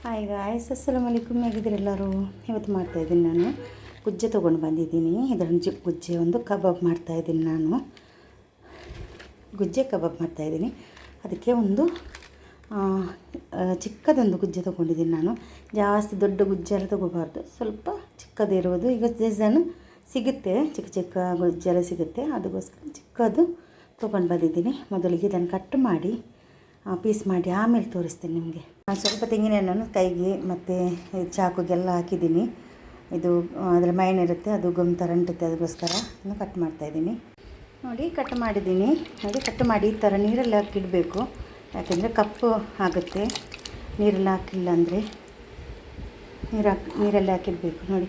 Hi guys ಅಸ್ಸಲಾಮ್ ಅಲೈಕುಮ್ ಹೇಗಿದ್ದೀರಿ ಎಲ್ಲರೂ? ಇವತ್ತು ಮಾಡ್ತಾಯಿದ್ದೀನಿ ನಾನು. ಗುಜ್ಜೆ ತೊಗೊಂಡು ಬಂದಿದ್ದೀನಿ. ಇದರ ಗುಜ್ಜೆ ಒಂದು ಕಬಾಬ್ ಮಾಡ್ತಾಯಿದ್ದೀನಿ ನಾನು. ಗುಜ್ಜೆ ಕಬಾಬ್ ಮಾಡ್ತಾಯಿದ್ದೀನಿ ಅದಕ್ಕೆ ಒಂದು ಚಿಕ್ಕದೊಂದು ಗುಜ್ಜೆ ತೊಗೊಂಡಿದ್ದೀನಿ ನಾನು. ಜಾಸ್ತಿ ದೊಡ್ಡ ಗುಜ್ಜೆ ಎಲ್ಲ ತೊಗೋಬಾರ್ದು. ಸ್ವಲ್ಪ ಚಿಕ್ಕದಿರುವುದು ಈಗ ಸೀಸನ್ ಸಿಗುತ್ತೆ. ಚಿಕ್ಕ ಚಿಕ್ಕ ಗುಜ್ಜೆ ಎಲ್ಲ ಸಿಗುತ್ತೆ. ಅದಕ್ಕೋಸ್ಕರ ಚಿಕ್ಕದು ತೊಗೊಂಡು ಬಂದಿದ್ದೀನಿ. ಮೊದಲಿಗೆ ಇದನ್ನು ಕಟ್ ಮಾಡಿ. ಪೀಸ್ ಮಾಡಿ ಆಮೇಲೆ ತೋರಿಸ್ತೀನಿ ನಿಮಗೆ. ನಾನು ಸ್ವಲ್ಪ ತೆಂಗಿನೆಣ್ಣೆಯನ್ನು ಕೈಗೆ ಮತ್ತು ಚಾಕುಗೆಲ್ಲ ಹಾಕಿದ್ದೀನಿ. ಇದು ಅದರ ಮೈನ್ ಇರುತ್ತೆ, ಅದು ಗಮ್ ಥರ ಅಂಟುತ್ತೆ ಅದಕ್ಕೋಸ್ಕರ ಇನ್ನು ಕಟ್ ಮಾಡ್ತಾಯಿದ್ದೀನಿ ನೋಡಿ ಕಟ್ ಮಾಡಿದ್ದೀನಿ. ಹಾಗೆ ಕಟ್ ಮಾಡಿ ಈ ಥರ ನೀರಲ್ಲಿ ಹಾಕಿಡಬೇಕು. ಯಾಕೆಂದರೆ ಕಪ್ಪು ಆಗುತ್ತೆ. ನೀರಲ್ಲಿ ಹಾಕಿಲ್ಲ ಅಂದರೆ ನೀರು ಹಾಕಿ, ನೀರಲ್ಲಿ ಹಾಕಿಡಬೇಕು. ನೋಡಿ,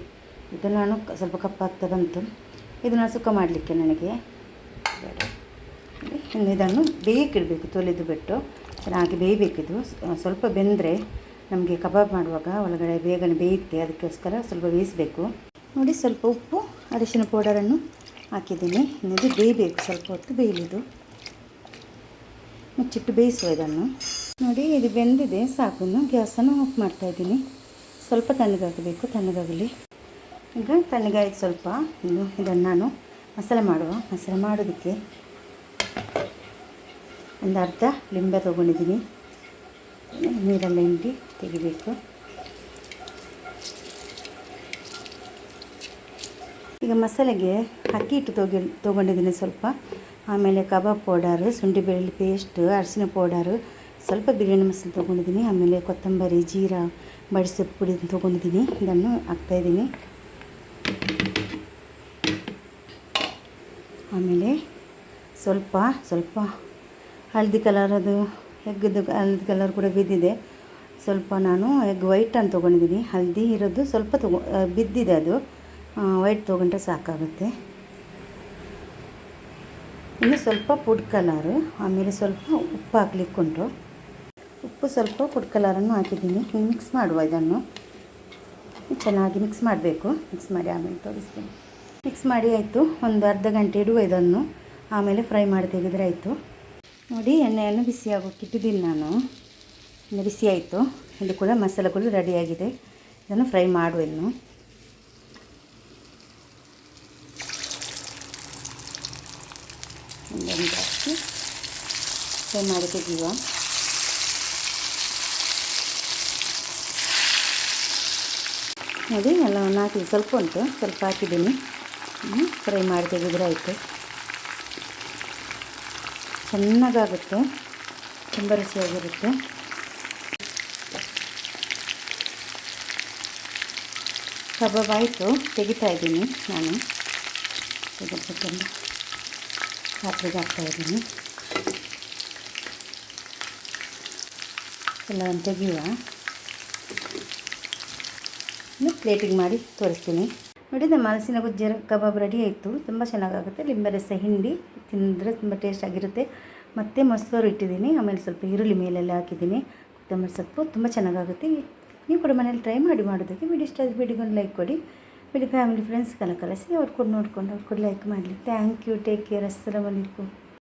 ಇದು ನಾನು ಸ್ವಲ್ಪ ಕಪ್ಪಾಗ್ತಾ ಬಂತು. ಇದನ್ನು ಸುಕ್ಕ ಮಾಡಲಿಕ್ಕೆ ನನಗೆ. ಇನ್ನು ಇದನ್ನು ಬೇಯಕ್ಕಿಡಬೇಕು ತೊಲೆದು ಬಿಟ್ಟು. ಚೆನ್ನಾಗಿ ಬೇಯಬೇಕಿದು. ಸ್ವಲ್ಪ ಬೆಂದರೆ ನಮಗೆ ಕಬಾಬ್ ಮಾಡುವಾಗ ಒಳಗಡೆ ಬೇಗನೆ ಬೇಯುತ್ತೆ. ಅದಕ್ಕೋಸ್ಕರ ಸ್ವಲ್ಪ ಬೇಯಿಸಬೇಕು. ನೋಡಿ ಸ್ವಲ್ಪ ಉಪ್ಪು, ಅರಿಶಿನ ಪೌಡರನ್ನು ಹಾಕಿದ್ದೀನಿ. ಇನ್ನೊಂದು ಇದು ಬೇಯಬೇಕು, ಸ್ವಲ್ಪ ಹೊತ್ತು ಬೇಯಲಿದು. ಮುಚ್ಚಿಟ್ಟು ಬೇಯಿಸುವ ಇದನ್ನು. ನೋಡಿ, ಇದು ಬೆಂದಿದೆ. ಸಾಕು. ಗ್ಯಾಸನ್ನು ಆಫ್ ಮಾಡ್ತಾಯಿದ್ದೀನಿ ಸ್ವಲ್ಪ ತಣ್ಣಗಾಗಬೇಕು, ತಣ್ಣಗಾಗಲಿ. ಈಗ ತಣ್ಣಗಾಯ್ತು ಸ್ವಲ್ಪ. ಇನ್ನು ಇದನ್ನು ನಾನು ಮಸಾಲೆ ಮಾಡುವ. ಮಸಾಲೆ ಮಾಡೋದಕ್ಕೆ ಒಂದು ಅರ್ಧ ಲಿಂಬೆ ತೊಗೊಂಡಿದ್ದೀನಿ. ನೀರಲ್ಲಿ ಹಿಂಡಿ ತೆಗಿಬೇಕು. ಈಗ ಮಸಾಲೆಗೆ ಅಕ್ಕಿ ಹಿಟ್ಟು ತೊಗಿ, ತೊಗೊಂಡಿದ್ದೀನಿ ಸ್ವಲ್ಪ. ಆಮೇಲೆ ಕಬಾಬ್ ಪೌಡರು, ಶುಂಠಿ ಬೆಳ್ಳುಳ್ಳಿ ಪೇಸ್ಟು, ಅರಿಶಿನ ಪೌಡರು, ಸ್ವಲ್ಪ ಬಿರಿಯಾನಿ ಮಸಾಲೆ ತೊಗೊಂಡಿದ್ದೀನಿ. ಆಮೇಲೆ ಕೊತ್ತಂಬರಿ, ಜೀರಾ ಬಡಿಸೊಪ್ಪು ಪುಡಿ ತೊಗೊಂಡಿದ್ದೀನಿ. ಇದನ್ನು ಹಾಕ್ತಾಯಿದ್ದೀನಿ ಆಮೇಲೆ ಸ್ವಲ್ಪ ಸ್ವಲ್ಪ ಹಳದಿ ಕಲರದು ಎಗ್ದು ಹಳದಿ ಕಲರ್ ಕೂಡ ಬಿದ್ದಿದೆ. ಸ್ವಲ್ಪ ನಾನು ಎಗ್ ವೈಟ್ ಅಂತ ತೊಗೊಂಡಿದ್ದೀನಿ. ಹಳದಿ ಇರೋದು ಸ್ವಲ್ಪ ತಗೊ ಬಿದ್ದಿದೆ ಅದು. ವೈಟ್ ತೊಗೊಂಡ್ರೆ ಸಾಕಾಗುತ್ತೆ. ಇನ್ನು ಸ್ವಲ್ಪ ಫುಡ್ ಕಲರು ಆಮೇಲೆ ಸ್ವಲ್ಪ ಉಪ್ಪು ಹಾಕ್ಲಿಕ್ಕುಂಟು ಉಪ್ಪು ಸ್ವಲ್ಪ ಫುಡ್ ಕಲರನ್ನು ಹಾಕಿದ್ದೀನಿ. ಮಿಕ್ಸ್ ಮಾಡುವ ಇದನ್ನು. ಚೆನ್ನಾಗಿ ಮಿಕ್ಸ್ ಮಾಡಬೇಕು. ಮಿಕ್ಸ್ ಮಾಡಿ ಆಮೇಲೆ ತೋರಿಸ್ತೀನಿ. ಮಿಕ್ಸ್ ಮಾಡಿ ಆಯಿತು. ಒಂದು ಅರ್ಧ ಗಂಟೆ ಇಡುವ ಇದನ್ನು. ಆಮೇಲೆ ಫ್ರೈ ಮಾಡಿ ತೆಗೆದ್ರೆ ಆಯಿತು. ನೋಡಿ, ಎಣ್ಣೆಯನ್ನು ಬಿಸಿ ಆಗೋಕ್ಕೆ ಇಟ್ಟಿದ್ದೀನಿ ನಾನು. ಇನ್ನು ಬಿಸಿ ಆಯಿತು. ಇದು ಕೂಡ ಮಸಾಲೆಗಳು ರೆಡಿಯಾಗಿದೆ ಇದನ್ನು ಫ್ರೈ ಮಾಡುವ ಇನ್ನು. ಹಾಕಿ ಫ್ರೈ ಮಾಡಿ ನೋಡಿ ಎಲ್ಲ ನಾಲ್ಕು ಸ್ವಲ್ಪ ಉಂಟು. ಸ್ವಲ್ಪ ಹಾಕಿದ್ದೀನಿ. ಫ್ರೈ ಮಾಡಿ ತೆಗೆದ್ರೆ ಆಯಿತು ಚೆನ್ನಾಗಾಗುತ್ತೆ. ತುಂಬ ರುಚಿಯಾಗಿರುತ್ತೆ. ಕಬಾಬ್ ಆಯಿತು. ತೆಗಿತಾ ಇದ್ದೀನಿ ನಾನು. ತೆಗೆದುಕೊಂಡು ಪಾತ್ರೆಗೆ ಹಾಕ್ತಾಯಿದ್ದೀನಿ ಎಲ್ಲವನ್ನು ತೆಗೆಯುವ. ಪ್ಲೇಟಿಗೆ ಮಾಡಿ ತೋರಿಸ್ತೀನಿ. ನೋಡಿ, ನಮ್ಮ ಹಲಸಿನ ಗುಜ್ಜರ ಕಬಾಬ್ ರೆಡಿ ಆಯಿತು. ತುಂಬ ಚೆನ್ನಾಗಾಗುತ್ತೆ. ಲಿಂಬೆ ರಸ, ಹಿಂಡಿ ತಿಂದರೆ ತುಂಬ ಟೇಸ್ಟಾಗಿರುತ್ತೆ ಮತ್ತು ಮೊಸರು ಇಟ್ಟಿದ್ದೀನಿ. ಆಮೇಲೆ ಸ್ವಲ್ಪ ಈರುಳ್ಳಿ ಮೇಲೆಲ್ಲ ಹಾಕಿದ್ದೀನಿ. ಕೊತ್ತಂಬರಿ ಸೊಪ್ಪು ತುಂಬ ಚೆನ್ನಾಗಾಗುತ್ತೆ. ನೀವು ಕೂಡ ಮನೇಲಿ ಟ್ರೈ ಮಾಡಿ ಮಾಡೋದಕ್ಕೆ ವಿಡಿಯೋ ಇಷ್ಟ ಆದರೆ ವಿಡಿಯೋಗೊಂದು ಲೈಕ್ ಕೊಡಿ. ವಿಡಿಯೋ ಫ್ಯಾಮಿಲಿ ಫ್ರೆಂಡ್ಸ್ಗೆಲ್ಲ ಕಳಿಸಿ ಅವ್ರು ಕೂಡ ನೋಡ್ಕೊಂಡು ಅವ್ರು ಕೂಡ ಲೈಕ್ ಮಾಡಲಿ. ಥ್ಯಾಂಕ್ ಯು ಟೇಕ್ ಕೇರ್ ಅಸ್ಸಲಾಮ್ ಅಲೈಕುಮ್.